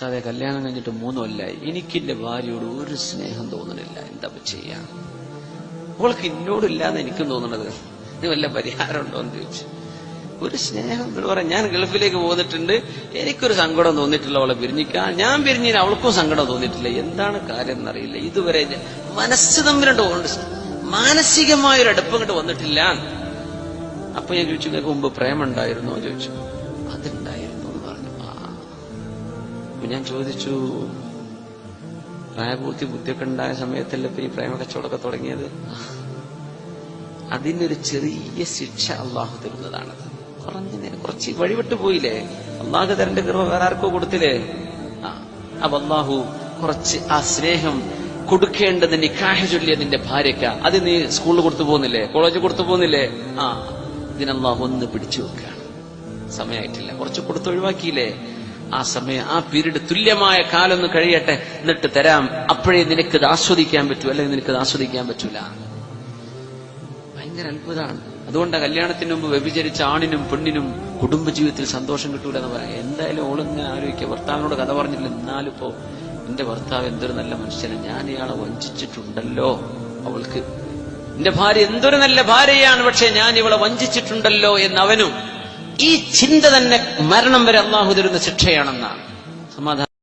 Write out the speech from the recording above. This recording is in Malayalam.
സാറേ കല്യാണം കഴിഞ്ഞിട്ട് മൂന്ന് കൊല്ലായി. എനിക്കെന്റെ ഭാര്യയോട് ഒരു സ്നേഹം തോന്നണില്ല എന്താ ചെയ്യാ? അവൾക്ക് എന്നോടില്ലാന്ന് എനിക്കും തോന്നണത് ഇത് വല്ല പരിഹാരം ഉണ്ടോ എന്ന് ചോദിച്ചു. ഒരു സ്നേഹം എന്ന് പറയാം. ഞാൻ ഗൾഫിലേക്ക് പോന്നിട്ടുണ്ട്. എനിക്കൊരു സങ്കടം തോന്നിയിട്ടില്ല അവളെ പിരിഞ്ഞിക്കാൻ. ഞാൻ പിരിഞ്ഞിന് അവൾക്കും സങ്കടം തോന്നിയിട്ടില്ല. എന്താണ് കാര്യം എന്നറിയില്ല. ഇതുവരെ മനസ്സ് തമ്മിലുണ്ട് മാനസികമായ ഒരു അടുപ്പം കണ്ട് വന്നിട്ടില്ല. അപ്പൊ ഞാൻ ചോദിച്ചു മുമ്പ് പ്രേമുണ്ടായിരുന്നോ ചോദിച്ചു. അപ്പൊ ഞാൻ ചോദിച്ചു പ്രായപൂർത്തി ബുദ്ധിയൊക്കെ ഉണ്ടായ സമയത്തല്ലേ ഇപ്പൊ ഈ പ്രേമ കച്ചവടമൊക്കെ തുടങ്ങിയത്? അതിനൊരു ചെറിയ ശിക്ഷ അള്ളാഹു തരുന്നതാണ് കുറഞ്ഞ നേരം കുറച്ച് വഴിവിട്ട് പോയില്ലേ? അള്ളാഹു തരന്റെ കൃപ വേറെ ആർക്കോ കൊടുത്തില്ലേ? അപ്പൊ അള്ളാഹു കുറച്ച് ആ സ്നേഹം കൊടുക്കേണ്ടത് നിക്കാഹ ചൊല്ലിയ നിന്റെ ഭാര്യക്ക അത് നീ സ്കൂളിൽ കൊടുത്തു പോകുന്നില്ലേ കോളേജിൽ കൊടുത്തു പോകുന്നില്ലേ ആ ഇതിനല്ലാഹു ഒന്ന് പിടിച്ചു വെക്കുകയാണ് സമയമായിട്ടില്ല കുറച്ച് കൊടുത്ത് ഒഴിവാക്കിയില്ലേ ആ സമയം ആ പീരീഡ് തുല്യമായ കാലം ഒന്ന് കഴിയട്ടെ എന്നിട്ട് തരാം. അപ്പോഴേ നിനക്ക് ഇത് ആസ്വദിക്കാൻ പറ്റൂ അല്ലെങ്കിൽ നിനക്ക് ഇത് ആസ്വദിക്കാൻ പറ്റൂല. ഭയങ്കര അത്ഭുതമാണ് അതുകൊണ്ട് കല്യാണത്തിന് മുമ്പ് വ്യഭിചരിച്ച ആണിനും പെണ്ണിനും കുടുംബജീവിതത്തിൽ സന്തോഷം കിട്ടൂല എന്ന് പറയാം. എന്തായാലും ഓളിങ്ങനെ ആലോചിക്കുക ഭർത്താവിനോട് കഥ പറഞ്ഞില്ല. എന്നാലിപ്പോ എന്റെ ഭർത്താവ് എന്തൊരു നല്ല മനുഷ്യനാണ് ഞാൻ ഇയാളെ വഞ്ചിച്ചിട്ടുണ്ടല്ലോ അവൾക്ക്. എന്റെ ഭാര്യ എന്തൊരു നല്ല ഭാര്യയാണ്. പക്ഷെ ഞാൻ ഇവളെ വഞ്ചിച്ചിട്ടുണ്ടല്ലോ എന്നവനും ഈ ചിന്ത തന്നെ മരണം വരെ അള്ളാഹു തരുന്ന ശിക്ഷയാണെന്നാണ്. സമാധാനം.